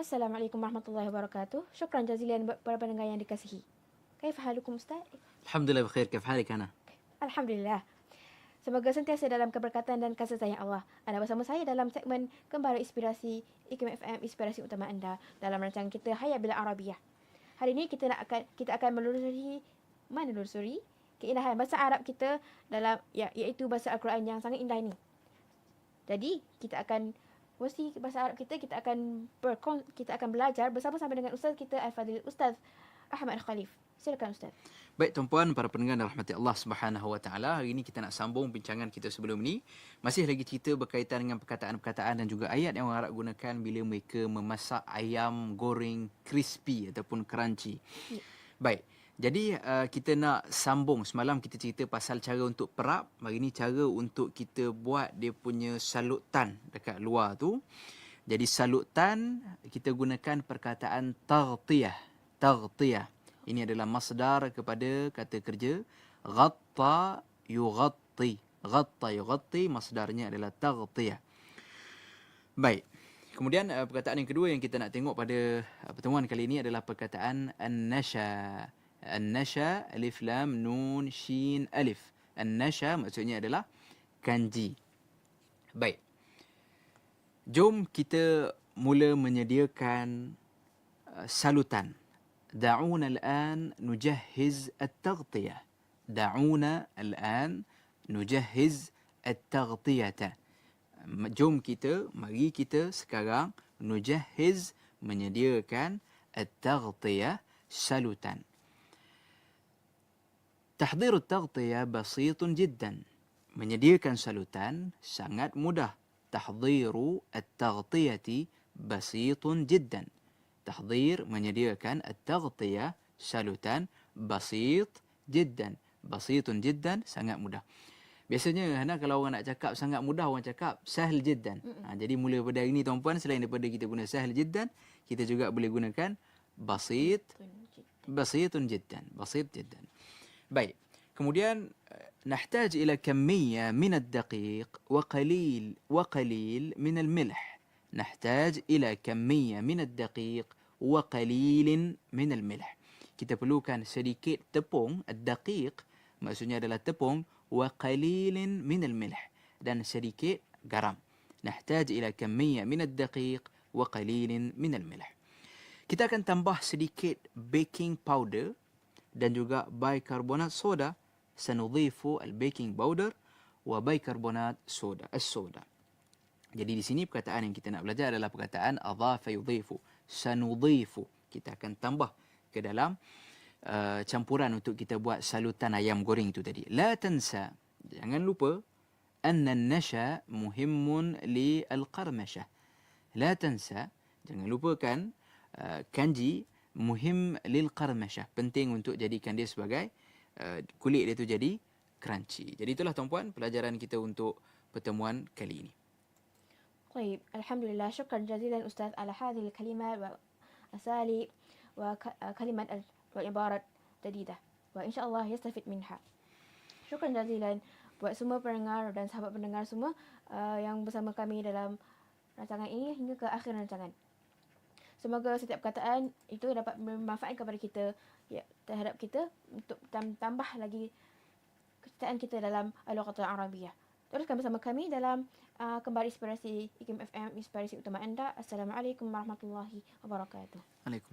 Assalamualaikum warahmatullahi wabarakatuh. Syukran jazilan para pendengar yang dikasihi. Kaif halukum ustaz? Alhamdulillah bkhair. Kaif halik ana? Alhamdulillah. Semoga sentiasa dalam keberkatan dan kasih sayang Allah. Anda bersama saya dalam segmen Kembara Inspirasi, IKM FM Inspirasi Utama Anda dalam rancangan kita Hayat Bila Arabiah. Hari ini kita nak akan kita akan melusuri mana lusuri keindahan bahasa Arab kita dalam ya, iaitu bahasa Al-Quran yang sangat indah ini. Jadi, kita akan mesti bahasa Arab kita kita akan berkon, kita akan belajar bersama-sama dengan ustaz kita Al-Fadil Ustaz Ahmad Khalif. Silakan ustaz. Baik tuan-puan para pendengar dan rahmati Allah Subhanahu wa taala. Hari ini kita nak sambung bincangan kita sebelum ini. Masih lagi cerita berkaitan dengan perkataan-perkataan dan juga ayat yang orang Arab gunakan bila mereka memasak ayam goreng crispy ataupun crunchy. Ya. Baik. Jadi uh, kita nak sambung semalam kita cerita pasal cara untuk perap, hari ini cara untuk kita buat dia punya salutan dekat luar tu. Jadi salutan kita gunakan perkataan taghtiyah. Taghtiyah. Ini adalah masdar kepada kata kerja ghatta yughatti. Ghatta yughatti masdarnya adalah taghtiyah. Baik. Kemudian uh, perkataan yang kedua yang kita nak tengok pada uh, pertemuan kali ini adalah perkataan an-nasha. An-nasya alif lam nun shin alif. An-nasya maksudnya adalah kanji. Baik. Jom kita mula menyediakan uh, salutan. Da'una al-an nujahhiz at-taghtiyah. Da'una al-an nujahhiz at-taghtiyah. Jom kita, mari kita sekarang nujahhiz menyediakan at-taghtiyah salutan. تحضير التغطية بسيط جدا. Menyediakan salutan sangat mudah. تحضير التغطية بسيط جدا. تحضير menyediakan التغطية salutan بسيط جدا. بسيط جدا sangat mudah. Biasanya Hana kalau orang nak cakap sangat mudah orang cakap sahal jiddan. Ha, jadi mula pada hari ini tuan-puan selain daripada kita guna sahal jiddan, kita juga boleh gunakan basit basitun jiddan. Basit jiddan. Baik. Kemudian نحتاج إلى كمية من الدقيق وقليل وقليل من الملح. نحتاج إلى كمية من الدقيق وقليل من الملح. Kita perlukan sedikit tepung, الدقيق maksudnya adalah tepung وقليل من الملح dan sedikit garam. نحتاج إلى كمية من الدقيق وقليل من الملح. Kita akan tambah sedikit baking powder dan juga bicarbonat soda. Sanudhifu al baking powder wa bicarbonat soda as soda. Jadi di sini perkataan yang kita nak belajar adalah perkataan adhafa yudhifu. Sanudhifu. Kita akan tambah ke dalam uh, campuran untuk kita buat salutan ayam goreng itu tadi. La tansa. Jangan lupa anna nasha muhimmun li al qarmashah la tansa. Jangan lupakan uh, kanji muhim lil qarmasha. Penting untuk jadikan dia sebagai uh, kulit dia tu jadi crunchy. Jadi itulah tuan-puan pelajaran kita untuk pertemuan kali ini. طيب الحمد لله شكرا جزيلا أستاذ على هذه الكلمات وأساليب وكلمات والعبارات جديدة وإن شاء الله يستفيد منها شكرا جزيلا buat semua pendengar dan sahabat pendengar semua uh, yang bersama kami dalam rancangan ini hingga ke akhir rancangan. Semoga setiap perkataan itu dapat bermanfaat kepada kita ya, terhadap kita untuk tambah lagi kecintaan kita dalam Al-Qatul Arabiyah. Teruskan bersama kami dalam uh, kembali inspirasi IKIM FM, inspirasi utama anda. Assalamualaikum warahmatullahi wabarakatuh. Waalaikumsalam.